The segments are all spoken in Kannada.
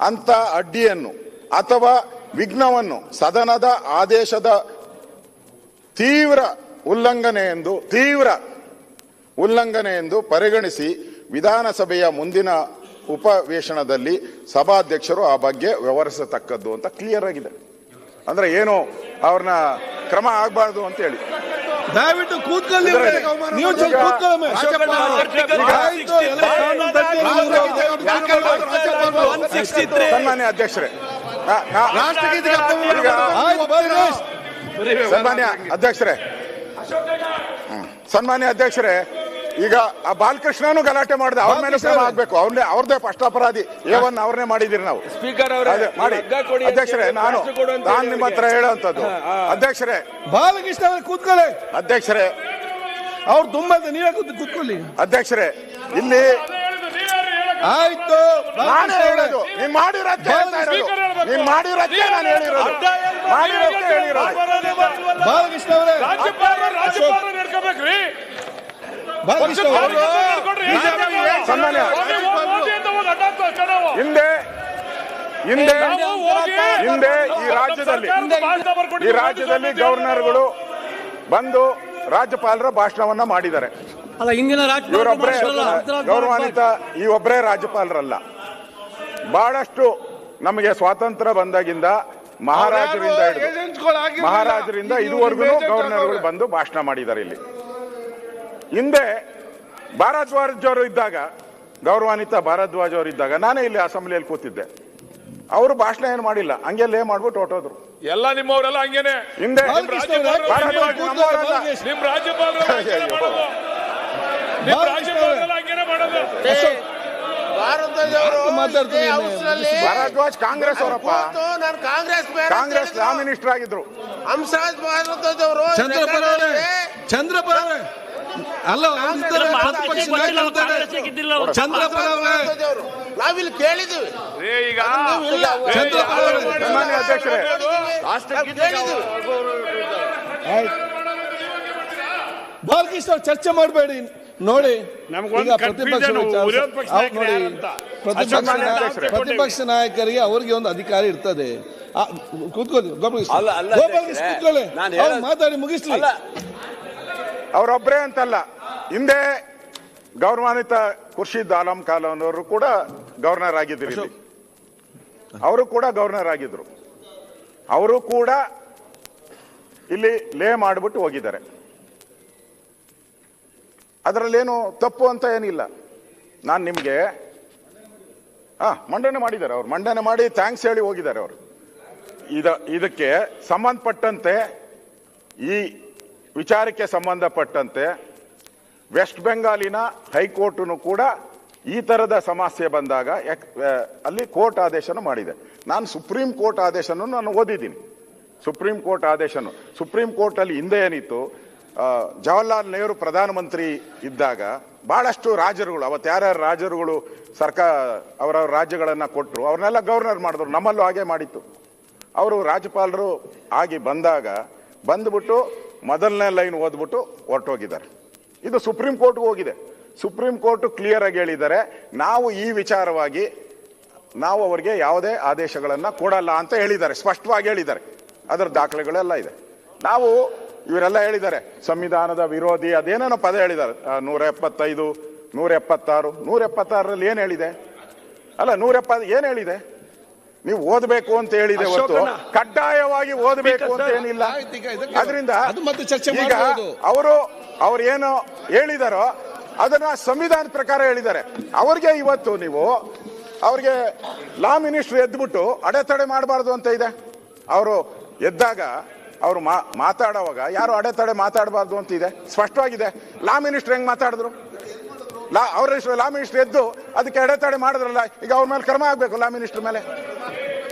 ಅಂತ ಅಡ್ಡಿಯನ್ನು ಅಥವಾ ವಿಘ್ನವನ್ನು ಸದನದ ಆದೇಶದ ತೀವ್ರ ಉಲ್ಲಂಘನೆ ಎಂದು, ತೀವ್ರ ಉಲ್ಲಂಘನೆ ಎಂದು ಪರಿಗಣಿಸಿ ವಿಧಾನಸಭೆಯ ಮುಂದಿನ ಉಪವೇಶನದಲ್ಲಿ ಸಭಾಧ್ಯಕ್ಷರು ಆ ಬಗ್ಗೆ ವ್ಯವಹರಿಸತಕ್ಕದ್ದು ಅಂತ ಕ್ಲಿಯರ್ ಆಗಿದೆ. ಅಂದ್ರೆ ಏನು ಅವ್ರನ್ನ ಕ್ರಮ ಆಗಬಾರ್ದು ಅಂತ ಹೇಳಿ ದಯವಿಟ್ಟು ಕೂತ್ಕೊಳ್ಳಿ ನೀವು ಕೂತ್ಕೊಳ್ಳಿ ಸನ್ಮಾನ್ಯ ಅಧ್ಯಕ್ಷರೇ. ಸನ್ಮಾನ್ಯ ಅಧ್ಯಕ್ಷರೇ. ಸನ್ಮಾನ್ಯ ಅಧ್ಯಕ್ಷರೇ ಈಗ ಆ ಬಾಲಕೃಷ್ಣನು ಗಲಾಟೆ ಮಾಡಿದೆ. ಅವ್ರ ಮೇಲೆ ಕ್ರಮ ಆಗ್ಬೇಕು. ಅವ್ರನ್ನೇ ಅವ್ರದೇ ಫಸ್ಟ್ ಅಪರಾಧಿ. ಏವನ್ ಅವ್ರನ್ನೇ ಮಾಡಿದಿರಿ ನಾವು. ಸ್ಪೀಕರ್ ಅವರೇ ಮಾಡಿ. ಅಧ್ಯಕ್ಷರೇ ನಾನು ನಾನು ನಿಮ್ಮ ಹತ್ರ ಹೇಳುವಂತದ್ದು ಅಧ್ಯಕ್ಷರೇ. ಬಾಲಕೃಷ್ಣ ಅವ್ರೆ ಕೂತ್ಕೊಳ್ಳಿ. ಅಧ್ಯಕ್ಷರೇ. ಅವ್ರು ತುಂಬಾ ಇದೆ, ನೀವೇ ಕೂತ್ ಕೂತ್ಕೊಳ್ಳಿ. ಅಧ್ಯಕ್ಷರೇ ಇಲ್ಲಿ ಆಯ್ತು. ನಾನೇ ಬಾಲಕೃಷ್ಣ ಅವ್ರೆ. ಹೇಳೋದು. ನೀನ್ ಮಾಡಿರೋ ನೀನ್ ಮಾಡಿರೋದೇ ನಾನು ಹೇಳಿರೋದು. ಮಾಡಿರೋದೇ ಹೇಳಿರೋದು. ಬಾಲಕೃಷ್ಣ ಅವರೇ. ರಾಜ್ಯಪಾಲರು ರಾಜ್ಯಪಾಲರು ಹಿಂದೆ ಹಿಂದೆ ಹಿಂದೆ ಈ ರಾಜ್ಯದಲ್ಲಿ ಈ. ರಾಜ್ಯದಲ್ಲಿ ಗವರ್ನರ್ಗಳು ಬಂದು ರಾಜ್ಯಪಾಲರ ಭಾಷಣವನ್ನ ಮಾಡಿದ್ದಾರೆ. ಅಲ್ಲ ಹಿಂದಿನ ಇವರೊಬ್ಬರೇ ಗೌರವಾನ್ವಿತ ಈ ಒಬ್ಬರೇ ರಾಜ್ಯಪಾಲರಲ್ಲ. ಬಹಳಷ್ಟು ನಮಗೆ ಸ್ವಾತಂತ್ರ್ಯ ಬಂದಾಗಿಂದ ಮಹಾರಾಜರಿಂದ ಮಹಾರಾಜರಿಂದ ಇದುವರೆಗೂ ಗವರ್ನರ್ಗಳು ಬಂದು ಭಾಷಣ ಮಾಡಿದ್ದಾರೆ ಇಲ್ಲಿ. ಹಿಂದೆ ಭಾರದ್ವಾಜ್ ಅವರು ಇದ್ದಾಗ ಗೌರವಾನ್ವಿತ ಭಾರದ್ವಾಜ್ ಅವರು ಇದ್ದಾಗ ನಾನೇ ಇಲ್ಲಿ ಅಸೆಂಬ್ಲಿಯಲ್ಲಿ ಕೂತಿದ್ದೆ. ಅವರು ಭಾಷಣ ಏನು ಮಾಡಿಲ್ಲ ಹಂಗೆ ಲೇ ಮಾಡ್ಬಿಟ್ಟು ಹೊಟ್ಟೋದ್ರು ಎಲ್ಲ ನಿಮ್ಮವರೆಲ್ಲ ಹಂಗೇನೆ. ಹಿಂದೆ ಭಾರದ್ವಾಜ್. ನಿಮ್ ಕಾಂಗ್ರೆಸ್ ಅವರಪ್ಪ. ನಾನು ಕಾಂಗ್ರೆಸ್ ಬೇರೆ ಕಾಂಗ್ರೆಸ್ ಲಾ ಮಿನಿಸ್ಟರ್ ಆಗಿದ್ರು. ಹಂಸರಾಜ್ ಭಾರದ್ವಾಜ್ ಅವರು ಚಂದ್ರಪರ ಚಂದ್ರಪರ ಅಲ್ಲ ನಾವಿಲ್ಲಿ ಕೇಳಿದ್ದೀವಿ ಈಗ ಇಲ್ಲ. ಚಂದ್ರಪರ ಅವರೇ. ಅಧ್ಯಕ್ಷರೇ ಬಾಲಕೃಷ್ಣ ಚರ್ಚೆ ಮಾಡಬೇಡಿ. ನೋಡಿ ಪ್ರತಿಪಕ್ಷ ನಾಯಕರಿಗೆ ಅವ್ರಿಗೆ ಒಂದು ಅಧಿಕಾರ ಇರ್ತದೆ. ಆ, ಕೂತ್ಕೊಳ್ಳಿ ಗೋಪಾಲಕೃಷ್ಣ. ಮಾತಾಡಿ ಮುಗಿಸ್ಲಿ. ಅವರೊಬ್ಬರೇ ಅಂತಲ್ಲ. ಹಿಂದೆ ಗೌರವಾನ್ವಿತ ಖುರ್ಷಿದ್ ಆಲಂ ಅವರು ಕೂಡ ಗವರ್ನರ್ ಆಗಿದ್ರು ಇಲ್ಲಿ. ಅವರು ಕೂಡ ಗವರ್ನರ್ ಆಗಿದ್ರು. ಅವರು ಕೂಡ ಇಲ್ಲಿ ಲೇ ಮಾಡಿಬಿಟ್ಟು ಹೋಗಿದ್ದಾರೆ. ಅದರಲ್ಲೇನು ತಪ್ಪು ಅಂತ ಏನಿಲ್ಲ. ನಾನು ನಿಮಗೆ ಹಾ ಮಂಡನೆ ಮಾಡಿದ್ದಾರೆ ಅವರು. ಮಂಡನೆ ಮಾಡಿ ಥ್ಯಾಂಕ್ಸ್ ಹೇಳಿ ಹೋಗಿದ್ದಾರೆ ಅವರು. ಇದ ಇದಕ್ಕೆ ಸಂಬಂಧಪಟ್ಟಂತೆ ಈ ವಿಚಾರಕ್ಕೆ ಸಂಬಂಧಪಟ್ಟಂತೆ ವೆಸ್ಟ್ ಬೆಂಗಾಲಿನ ಹೈಕೋರ್ಟ್ನು ಕೂಡ ಈ ತರದ ಸಮಸ್ಯೆ ಬಂದಾಗ ಅಲ್ಲಿ ಕೋರ್ಟ್ ಆದೇಶನ ಮಾಡಿದೆ. ನಾನು ಸುಪ್ರೀಂ ಕೋರ್ಟ್ ಆದೇಶನ ನಾನು ಓದಿದ್ದೀನಿ. ಸುಪ್ರೀಂ ಕೋರ್ಟ್ ಆದೇಶನು. ಸುಪ್ರೀಂ ಕೋರ್ಟ್ ಅಲ್ಲಿ ಹಿಂದೆ ಏನಿತ್ತು ಜವಾಹರ್ಲಾಲ್ ನೆಹರು ಪ್ರಧಾನಮಂತ್ರಿ ಇದ್ದಾಗ ಬಹಳಷ್ಟು ರಾಜರುಗಳು ಅವತ್ತು ಯಾರ್ಯಾರು ರಾಜರುಗಳು ಸರ್ಕಾರ ಅವರ ರಾಜ್ಯಗಳನ್ನ ಕೊಟ್ಟರು ಅವ್ರನ್ನೆಲ್ಲ ಗವರ್ನರ್ ಮಾಡಿದ್ರು, ನಮ್ಮಲ್ಲೂ ಹಾಗೆ ಮಾಡಿತ್ತು. ಅವರು ರಾಜ್ಯಪಾಲರು ಆಗಿ ಬಂದಾಗ ಬಂದ್ಬಿಟ್ಟು ಮೊದಲನೇ ಲೈನ್ ಓದ್ಬಿಟ್ಟು ಹೊರಟೋಗಿದ್ದಾರೆ. ಇದು ಸುಪ್ರೀಂ ಕೋರ್ಟ್ಗೆ ಹೋಗಿದೆ. ಸುಪ್ರೀಂ ಕೋರ್ಟ್ ಕ್ಲಿಯರ್ ಆಗಿ ಹೇಳಿದ್ದಾರೆ. ನಾವು ಈ ವಿಚಾರವಾಗಿ ನಾವು ಅವರಿಗೆ ಯಾವುದೇ ಆದೇಶಗಳನ್ನ ಕೊಡಲ್ಲ ಅಂತ ಹೇಳಿದ್ದಾರೆ. ಸ್ಪಷ್ಟವಾಗಿ ಹೇಳಿದ್ದಾರೆ. ಅದರ ದಾಖಲೆಗಳೆಲ್ಲ ಇದೆ. ನಾವು ಇವರೆಲ್ಲ ಹೇಳಿದ್ದಾರೆ. ಸಂವಿಧಾನದ ವಿರೋಧಿ ಅದೇನೇನೋ ಪದ ಹೇಳಿದ್ದಾರೆ. ನೂರ ಎಪ್ಪತ್ತೈದು ನೂರ ಎಪ್ಪತ್ತಾರು ನೂರ ಎಪ್ಪತ್ತಾರರಲ್ಲಿ ಏನು ಹೇಳಿದೆ? ಅಲ್ಲ ನೂರ ಎಪ್ಪತ್ತು ಏನು ಹೇಳಿದೆ? ನೀವು ಓದಬೇಕು ಅಂತ ಹೇಳಿದೆ ಹೊರತು. ಕಡ್ಡಾಯವಾಗಿ ಓದಬೇಕು ಅಂತ ಏನಿಲ್ಲ. ಅದರಿಂದ ಅವರು ಅವ್ರು ಏನು ಹೇಳಿದಾರೋ ಅದನ್ನ ಸಂವಿಧಾನ ಪ್ರಕಾರ ಹೇಳಿದ್ದಾರೆ. ಅವ್ರಿಗೆ ಇವತ್ತು ನೀವು ಅವ್ರಿಗೆ ಲಾ ಮಿನಿಸ್ಟರ್ ಎದ್ಬಿಟ್ಟು ಅಡೆತಡೆ ಮಾಡಬಾರ್ದು ಅಂತ ಇದೆ. ಅವರು ಎದ್ದಾಗ ಅವರು ಮಾತಾಡುವಾಗ ಯಾರು ಅಡೆತಡೆ ಮಾತಾಡಬಾರ್ದು ಅಂತ ಇದೆ. ಸ್ಪಷ್ಟವಾಗಿದೆ. ಲಾ ಮಿನಿಸ್ಟರ್ ಹೆಂಗ್ ಮಾತಾಡಿದ್ರು? ಲಾ, ಅವ್ರ ಲಾ ಮಿನಿಸ್ಟರ್ ಎದ್ದು ಅದಕ್ಕೆ ಅಡೆತಡೆ ಮಾಡಿದ್ರಲ್ಲ, ಈಗ ಅವ್ರ ಮೇಲೆ ಕ್ರಮ ಆಗ್ಬೇಕು ಲಾ ಮಿನಿಸ್ಟರ್ ಮೇಲೆ.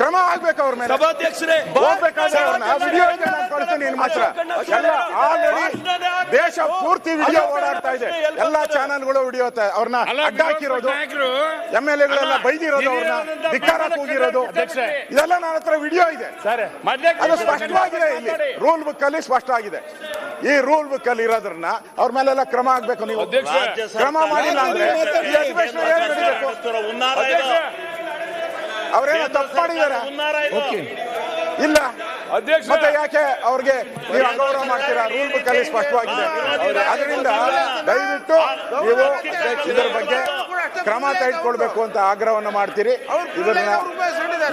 ಕ್ರಮ ಆಗ್ಬೇಕು ಅವ್ರ ಮೇಲೆ. ಸಭಾಧ್ಯಕ್ಷರೇ ಹೋಗ್ಬೇಕಾದ್ರೆ ಅವ್ರನ್ನ ವಿಡಿಯೋ ಇದೆ ನಾನು ಕಳ್ಸ್ತೀನಿ ನಿಮ್ಮ ಹತ್ರ. ಎಲ್ಲ ಆಲ್ರೆಡಿ ದೇಶ ಪೂರ್ತಿ ವಿಡಿಯೋ ಓಡಾಡ್ತಾ ಇದೆ. ಎಲ್ಲಾ ಚಾನೆಲ್ಗಳು ವಿಡಿಯೋ ಅವ್ರನ್ನ ಅಡ್ಡ ಹಾಕಿರೋದು ಎಂ ಎಲ್ ಎಗಳೆಲ್ಲ ಬೈದಿರೋದು ಅವ್ರನ್ನ ಧಿಕ್ಕಾರ ಕೂಗಿರೋದು ಇದೆಲ್ಲ ನನ್ನ ಹತ್ರ ವಿಡಿಯೋ ಇದೆ. ಅದು ಸ್ಪಷ್ಟವಾಗಿದೆ ಇಲ್ಲಿ. ರೂಲ್ ಬುಕ್ ಅಲ್ಲಿ ಸ್ಪಷ್ಟ ಆಗಿದೆ ಈ ರೂಲ್ ಬುಕ್ ಅಲ್ಲಿ ಇರೋದ್ರನ್ನ ಅವ್ರ ಮೇಲೆಲ್ಲ ಕ್ರಮ ಆಗ್ಬೇಕು ನೀವು. ಕ್ರಮ ಮಾಡಿಲ್ಲ ಅಂದ್ರೆ ಈ ಅಧಿವೇಶನ ಏನ್ ನಡೀತದೆ? ತಪ್ಪು ಅಧ್ಯಕ್ಷ ಅವ್ರೇನೋ ತಪ್ಪು ಮಾಡಿದಾರ ಇಲ್ಲ. ಅಧ್ಯಕ್ಷ. ಮತ್ತೆ ಯಾಕೆ ಅವ್ರಿಗೆ ನೀವು ಅಗೌರವ ಮಾಡ್ತೀರಾ? ರೂಲ್ ಬುಕ್ ಅಲ್ಲಿ ಸ್ಪಷ್ಟವಾಗಿದೆ. ಅದರಿಂದ ದಯವಿಟ್ಟು ನೀವು ಇದರ ಬಗ್ಗೆ ಕ್ರಮ ತೆಗೆದುಕೊಳ್ಬೇಕು ಅಂತ ಆಗ್ರಹವನ್ನ ಮಾಡ್ತೀರಿ. ಇದನ್ನ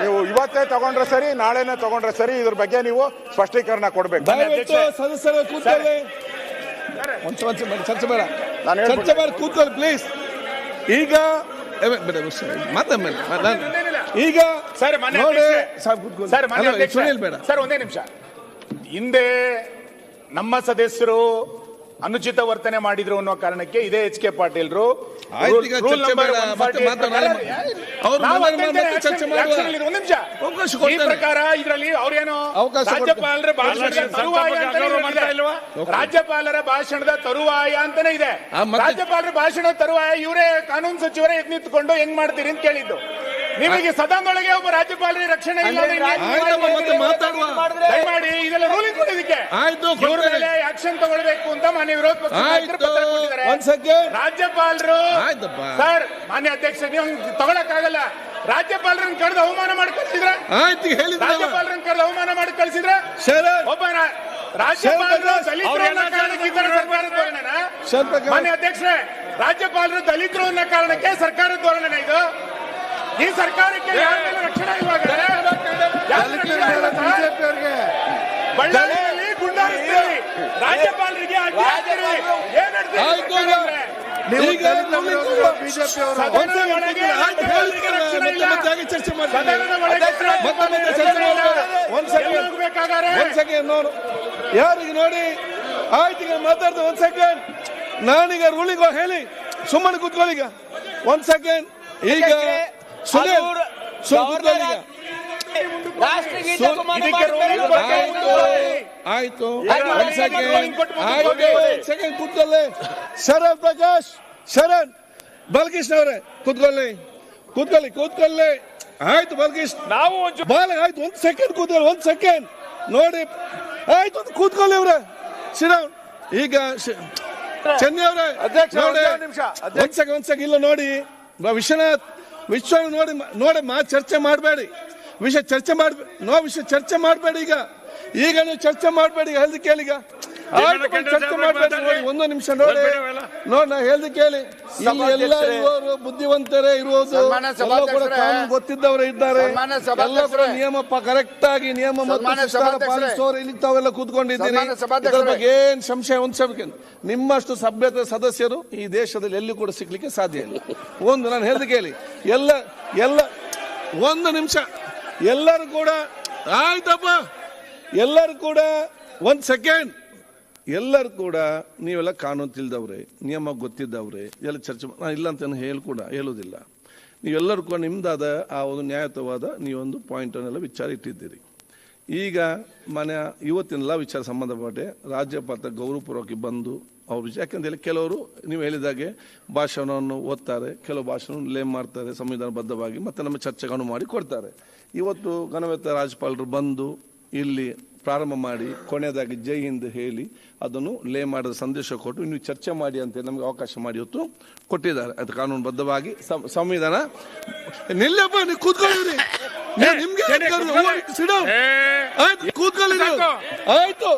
ನೀವು ಇವತ್ತೇ ತಗೊಂಡ್ರೆ ಸರಿ ನಾಳೆನೆ ತಗೊಂಡ್ರೆ ಸರಿ ಇದ್ರ ಬಗ್ಗೆ ನೀವು ಸ್ಪಷ್ಟೀಕರಣ ಕೊಡ್ಬೇಕು. ಚರ್ಚೆ ಬೇಡ. ನಾನು. ಚರ್ಚೆ ಬೇಡ ಪ್ಲೀಸ್ ಈಗ ಏ, ಈಗ ಸರ್, ಮನೆ ಸರ್ ಮನೆ ಬೇಡ. ಸರ್ ಒಂದೇ ನಿಮಿಷ. ಹಿಂದೆ ನಮ್ಮ ಸದಸ್ಯರು ಅನುಚಿತ ವರ್ತನೆ ಮಾಡಿದ್ರು ಅನ್ನೋ ಕಾರಣಕ್ಕೆ ಇದೇ ಎಚ್ ಕೆ ಪಾಟೀಲ್ರು. ಪ್ರಕಾರ ಇದರಲ್ಲಿ ಅವ್ರೇನು ರಾಜ್ಯಪಾಲರ ಭಾಷಣದ ತರುವಾಯ ಅಂತಾನೆ ಇದೆ. ರಾಜ್ಯಪಾಲರ ಭಾಷಣದ ತರುವಾಯ ಅಂತಾನೆ ಇದೆ. ರಾಜ್ಯಪಾಲರ ಭಾಷಣದ ತರುವಾಯ ಇವರೇ ಕಾನೂನು ಸಚಿವರೇ ನಿಂತ್ಕೊಂಡು ಹೆಂಗ್ ಮಾಡ್ತೀರಿ ಅಂತ ಕೇಳಿದ್ದು. ನಿಮಗೆ ಸದನದೊಳಗೆ ಒಬ್ಬ ರಾಜ್ಯಪಾಲರ ರಕ್ಷಣೆ ಇಲ್ಲ ಅಂದ್ರೆ ಆಯ್ತಮ್ಮ, ಮತ್ತೆ ಮಾತಾಡುವ ದಯಮಾಡಿ ಇದೆಲ್ಲ ರೂಲಿಂಗ್ ಇದಕ್ಕೆ ಆಯ್ತು, ಇವ್ರ ಕೊಡ್ತೇನೆ. ಮೇಲೆ ಆಕ್ಷನ್ ತಗೊಳ್ಬೇಕು ಅಂತ ಮಾನ್ಯ ವಿರೋಧ ಪಕ್ಷ ನಾಯಕರು ಆಯ್ತು ಪತ್ರ ಕೊಟ್ಟಿದ್ದಾರೆ. ರಾಜ್ಯಪಾಲರು ಆಯ್ತಪ್ಪ. ಸರ್ ಮಾನ್ಯ ಅಧ್ಯಕ್ಷ ನೀವು ತಗೊಳಕ್ಕಾಗಲ್ಲ ರಾಜ್ಯಪಾಲರನ್ನ ಕರೆದು ಅವಮಾನ ಮಾಡಿ ಕಳ್ಸಿದ್ರ ಆಯ್ತು ಹೇಳಿ ಹೇಳಿದ್ರಲ್ಲ ರಾಜ್ಯಪಾಲರನ್ನ ಕರೆದು ಅವಮಾನ ಮಾಡಿ ಕಳ್ಸಿದ್ರ ಶರತ್ ಒಬ್ಬ ರಾ- ರಾಜ್ಯಪಾಲರು ಶರತ್ ದಲಿತರು ಅನ್ನೋ ಕಾರಣಕ್ಕೆ ಇದ್ದಾರೆ ಸರ್ಕಾರದ ಧೋರಣೆನ ಶರತ್ ಪ್ರಕಾಶ್. ಮಾನ್ಯ ಅಧ್ಯಕ್ಷರೇ ರಾಜ್ಯಪಾಲರು ದಲಿತರು ಅನ್ನೋ ಕಾರಣಕ್ಕೆ ಸರ್ಕಾರದ ಧೋರಣೆನ ಇದು ಈ ಸರ್ಕಾರಕ್ಕೆ ರಕ್ಷಣೆ ಬಳ್ಳಾರಿಯಲ್ಲಿ ಗುಂಡಾರಿಸ್ತೀರಿ. ರಾಜ್ಯಪಾಲರಿಗೆ ಚರ್ಚೆ ಯಾರಿಗೆ ನೋಡಿ? ಆಯ್ತು ಈಗ ಮಾತಾಡ್ದು ಒಂದ್ ಸೆಕೆಂಡ್ ನಾನೀಗ ರೂಲಿಂಗ್ ಹೇಳಿ. ಸುಮ್ಮನೆ ಕೂತ್ಕೊಳ್ಳಿ ಈಗ. ಒಂದ್ ಸೆಕೆಂಡ್ ಈಗ ಆಯ್ತು. ಸೆಕೆಂಡ್ ಕೂತ್ಕೊಳ್ಳಿ. ಶರಣ್ ಪ್ರಕಾಶ್ ಶರಣ್ ಬಲ್ಕೃಷ್ಣ ಅವರೇ ಕೂತ್ಕೊಳ್ಳಿ. ಕೂತ್ಕೊಳ್ಳಿ ಕೂತ್ಕೊಳ್ಳಿ. ಆಯ್ತು ಬಲ್ಕೃಷ್ಣ. ನಾವು ಬಾಲ ಆಯ್ತು ಒಂದ್ ಸೆಕೆಂಡ್ ಕೂತ್ಕೊಳ್ಳಿ ಒಂದ್ ಸೆಕೆಂಡ್ ನೋಡಿ. ಆಯ್ತು ಕೂತ್ಕೊಳ್ಳಿ ಅವ್ರೆ ಶ್ರೀರಾಮ್ ಈಗ ಚೆನ್ನೈ ಅವರೇ ನೋಡಿ. ಒಂದ್ ಸೆಕೆಂಡ್ ಒಂದ್ ಸೆಕೆಂಡ್ ಇಲ್ಲ ನೋಡಿ. ವಿಶ್ವನಾಥ್ ವಿಶ್ವ ನೋಡಿ ನೋಡಮ್ಮ ನೋಡಿ ಮಾ ಚರ್ಚೆ ಮಾಡಬೇಡಿ. ವಿಷಯ ಚರ್ಚೆ ಮಾಡ್ಬೇಡಿ ನೋ ವಿಷಯ ಚರ್ಚೆ ಮಾಡಬೇಡಿ ಈಗ. ಈಗ ನೀವು ಚರ್ಚೆ ಮಾಡಬೇಡಿ ಹೇಳ್ದು ಕೇಳಿ ಈಗ. ಆಯ್ತು ಬಂದು ಚರ್ಚೆ ಮಾಡಬೇಡಿ. ನೋಡಿ ಒಂದು ನಿಮಿಷ ನೋಡಿ. ನೋಡಿ ನಾ ಹೇಳ್ದು ಕೇಳಿ. ಇಲ್ಲಿ ಎಲ್ಲ ಇರುವವರು ಬುದ್ಧಿವಂತರೇ ಇರುವುದು ಎಲ್ಲ ಕೂಡ. ಕಾನೂನು ಗೊತ್ತಿದ್ದವರೇ ಇದ್ದಾರೆ. ಎಲ್ಲ ಕೂಡ ನಿಯಮ ಕರೆಕ್ಟ್ ಆಗಿ ನಿಯಮ ಪಾಲಿಸುವವರು ಇಲ್ಲಿ ತಾವೆಲ್ಲ ಕೂತ್ಕೊಂಡಿದ್ದೀನಿ ಇದರ ಬಗ್ಗೆ ಏನ್ ಸಂಶಯ ಒಂದ್ ನಿಮ್ಮಷ್ಟು ಸಭ್ಯತೆ ಸದಸ್ಯರು ಈ ದೇಶದಲ್ಲಿ ಎಲ್ಲಿ ಕೂಡ ಸಿಗ್ಲಿಕ್ಕೆ ಸಾಧ್ಯ ಇಲ್ಲ. ಒಂದು ನಾನು ಹೇಳ್ದು ಕೇಳಿ. ಎಲ್ಲ ಎಲ್ಲ, ಒಂದು ನಿಮಿಷ. ಎಲ್ಲರೂ ಕೂಡ, ಆಯ್ತಪ್ಪ. ಎಲ್ಲರೂ ಕೂಡ, ಒಂದು ಸೆಕೆಂಡ್ ಎಲ್ಲರೂ ಕೂಡ, ನೀವೆಲ್ಲ ಕಾನೂನು ತಿಳಿದವ್ರೆ, ನಿಯಮ ಗೊತ್ತಿದ್ದವ್ರೆ, ಎಲ್ಲ ಚರ್ಚೆ ನಾನು ಇಲ್ಲ ಅಂತ ಏನು ಹೇಳಿ ಕೂಡ, ಹೇಳೋದಿಲ್ಲ. ನೀವೆಲ್ಲರೂ ಕೂಡ ನಿಮ್ದಾದ ಆ ಒಂದು ನ್ಯಾಯಯುತವಾದ ನೀವೊಂದು ಪಾಯಿಂಟನ್ನೆಲ್ಲ ವಿಚಾರ ಇಟ್ಟಿದ್ದೀರಿ. ಈಗ ಮನೆ ಇವತ್ತಿನೆಲ್ಲ ವಿಚಾರ ಸಂಬಂಧಪಟ್ಟೆ ರಾಜ್ಯಪಾಲ ಗೌರವಪೂರ್ವಕವಾಗಿ ಬಂದು ಅವ್ರ ಯಾಕಂತೇಳಿ ಕೆಲವರು ನೀವು ಹೇಳಿದಾಗೆ ಭಾಷಣವನ್ನು ಓದ್ತಾರೆ, ಕೆಲವು ಭಾಷಣ ಲೇಮ್ ಮಾಡ್ತಾರೆ, ಸಂವಿಧಾನಬದ್ಧವಾಗಿ ಮತ್ತೆ ನಮ್ಮ ಚರ್ಚೆಗಳನ್ನು ಮಾಡಿ ಕೊಡ್ತಾರೆ ಇವತ್ತು ಗಣವೇತ ರಾಜ್ಯಪಾಲರು ಬಂದು ಇಲ್ಲಿ ಪ್ರಾರಂಭ ಮಾಡಿ ಕೊನೆಯದಾಗಿ ಜೈ ಹಿಂದ್ ಹೇಳಿ ಅದನ್ನು ಲೇ ಮಾಡಿದ ಸಂದೇಶ ಕೊಟ್ಟು ನೀವು ಚರ್ಚೆ ಮಾಡಿ ಅಂತ ನಮಗೆ ಅವಕಾಶ ಮಾಡಿ ಹೊತ್ತು ಕೊಟ್ಟಿದ್ದಾರೆ. ಅದು ಕಾನೂನುಬದ್ಧವಾಗಿ ಸಂ- ಸಂವಿಧಾನ. ನಿಲ್ಲಪ್ಪ ನೀವು ಕೂತ್ಕೊಳ್ಳಿ ನಿಮ್ಗೆ ಕೂತ್ಕೊಳ್ಳಿ. ಆಯ್ತು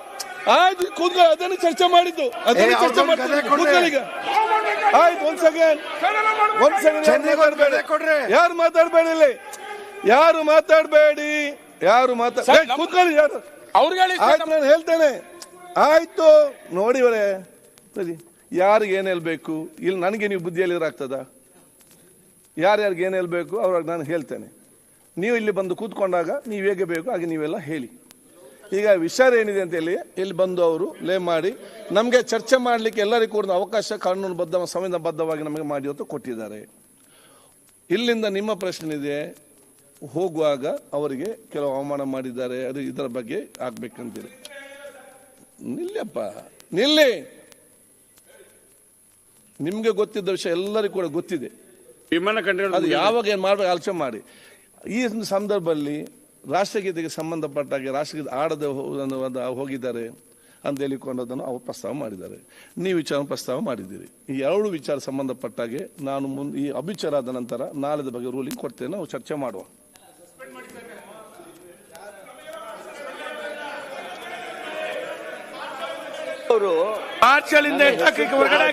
ಆಯ್ತು. ಕೂತ್ಕೊಳ್ಳಿ ಅದನ್ನು ಚರ್ಚೆ ಮಾಡಿದ್ದು. ಅದನ್ನು ಚರ್ಚೆ ಮಾಡ್ತೀವಿ ಕೂತ್ಕೊಳ್ಳಿ ಈಗ ಆಯ್ತು ಒಂದ್ ಸೆಕೆಂಡ್ ಒಂದ್ ಸೆಕೆಂಡ್ ಯಾರು ಮಾತಾಡ್ಬೇಡಿ. ಇಲ್ಲಿ? ಯಾರು ಮಾತಾಡ್ಬೇಡಿ? ಯಾರು ಮಾತಾಡ ಕೂತ್ಕೊಳ್ಳಿ ಯಾರು ಆಯ್ತು ನಾನು ಹೇಳ್ತೇನೆ. ಆಯ್ತು ನೋಡಿವರೇ ಸರಿ. ಯಾರಿಗೆ ಏನು ಹೇಳ್ಬೇಕು? ಇಲ್ಲಿ ನನಗೆ ನೀವು ಬುದ್ಧಿ ಹೇಳಿದ್ರೆ ಆಗ್ತದ ಯಾರ್ಯಾರಿಗೆ ಏನು ಹೇಳ್ಬೇಕು? ಅವ್ರಿಗೆ ನಾನು ಹೇಳ್ತೇನೆ. ನೀವು ಇಲ್ಲಿ ಬಂದು ಕೂತ್ಕೊಂಡಾಗ ನೀವು ಹೇಗೆ ಬೇಕು ಹಾಗೆ ನೀವೆಲ್ಲ ಹೇಳಿ. ಈಗ ವಿಚಾರ ಏನಿದೆ ಅಂತ ಹೇಳಿ ಇಲ್ಲಿ ಬಂದು ಅವರು ಲೇ ಮಾಡಿ ನಮಗೆ ಚರ್ಚೆ ಮಾಡಲಿಕ್ಕೆ ಎಲ್ಲರಿಗೂ ಕೂಡ ಅವಕಾಶ ಕಾನೂನುಬದ್ಧ ಸಂವಿಧಾನಬದ್ಧವಾಗಿ ನಮಗೆ ಮಾಡಿ ಅಂತ ಕೊಟ್ಟಿದ್ದಾರೆ. ಇಲ್ಲಿಂದ ನಿಮ್ಮ ಪ್ರಶ್ನೆ ಇದೆ ಹೋಗುವಾಗ ಅವರಿಗೆ ಕೆಲವು ಅವಮಾನ ಮಾಡಿದ್ದಾರೆ ಅದು ಇದರ ಬಗ್ಗೆ ಆಗ್ಬೇಕಂತೀರಿ ನಿಲ್ಲಪ್ಪ ನಿಲ್ಲಿ! ನಿಮ್ಗೆ ಗೊತ್ತಿದ್ದ ವಿಷಯ ಎಲ್ಲರಿಗೂ ಕೂಡ ಗೊತ್ತಿದೆ. ವಿಮಾನ ಕಂಡು ಅದು ಯಾವಾಗ ಏನು ಮಾಡ್ಬೇಕು ಆಲೋಚನೆ ಮಾಡಿ. ಈ ಒಂದು ಸಂದರ್ಭದಲ್ಲಿ ರಾಷ್ಟ್ರಗೀತೆಗೆ ಸಂಬಂಧಪಟ್ಟಾಗೆ ರಾಷ್ಟ್ರಗೀತೆ ಆಡದೆ ಹೋಗಿದ್ದಾರೆ ಅಂತ ಹೇಳಿಕೊಂಡದನ್ನು ಅವರು ಪ್ರಸ್ತಾವ ಮಾಡಿದ್ದಾರೆ. ನೀವು ವಿಚಾರ ಪ್ರಸ್ತಾವ ಮಾಡಿದ್ದೀರಿ. ಈ ಎರಡು ವಿಚಾರ ಸಂಬಂಧಪಟ್ಟಾಗೆ ನಾನು ಮುಂದೆ ಈ ಅಭಿಚಾರ ಆದ ನಂತರ ನಾಳೆದ ಬಗ್ಗೆ ರೂಲಿಂಗ್ ಕೊಡ್ತೇನೆ ನಾವು ಚರ್ಚೆ ಮಾಡುವ. ಅವರು ಹೊರಗಡೆ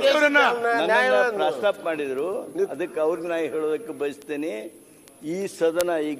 ಪ್ರಸ್ತಾಪ ಮಾಡಿದ್ರು. ಅದಕ್ಕೆ ಅವ್ರಿಗೆ ನಾ ಹೇಳೋದಕ್ಕೆ ಬಯಸ್ತೇನೆ. ಈ ಸದನ ಈಗ